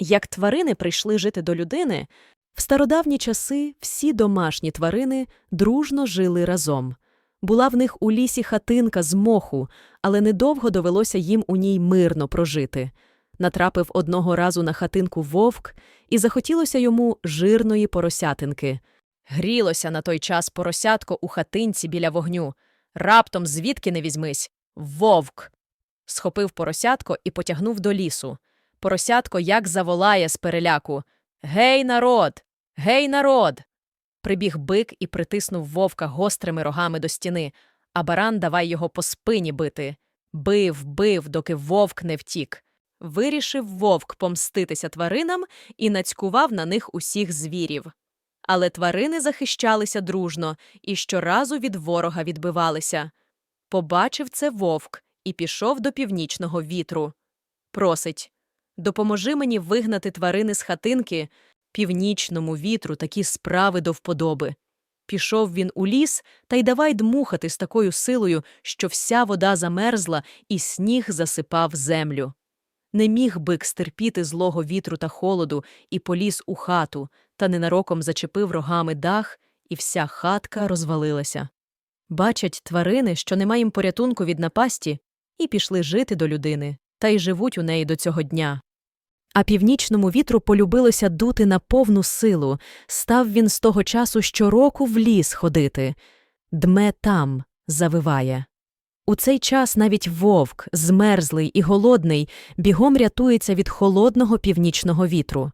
Як тварини прийшли жити до людини, в стародавні часи всі домашні тварини дружно жили разом. Була в них у лісі хатинка з моху, але недовго довелося їм у ній мирно прожити. Натрапив одного разу на хатинку вовк, і захотілося йому жирної поросятинки. Грілося на той час поросятко у хатинці біля вогню. Раптом звідки не візьмись. Вовк. Схопив поросятко і потягнув до лісу. Поросятко як заволає з переляку. Гей, народ! Гей, народ! Прибіг бик і притиснув вовка гострими рогами до стіни, а баран давай його по спині бити. Бив, бив, доки вовк не втік. Вирішив вовк помститися тваринам і нацькував на них усіх звірів. Але тварини захищалися дружно і щоразу від ворога відбивалися. Побачив це вовк і пішов до північного вітру. Просить допоможи мені вигнати тварини з хатинки, північному вітру такі справи до вподоби. Пішов він у ліс та й давай дмухати з такою силою, що вся вода замерзла і сніг засипав землю. Не міг бик стерпіти злого вітру та холоду і поліз у хату, та ненароком зачепив рогами дах, і вся хатка розвалилася. Бачать тварини, що нема їм порятунку від напасті, і пішли жити до людини, та й живуть у неї до цього дня. А північному вітру полюбилося дути на повну силу, став він з того часу щороку в ліс ходити. Дме там, завиває. У цей час навіть вовк, змерзлий і голодний, бігом рятується від холодного північного вітру.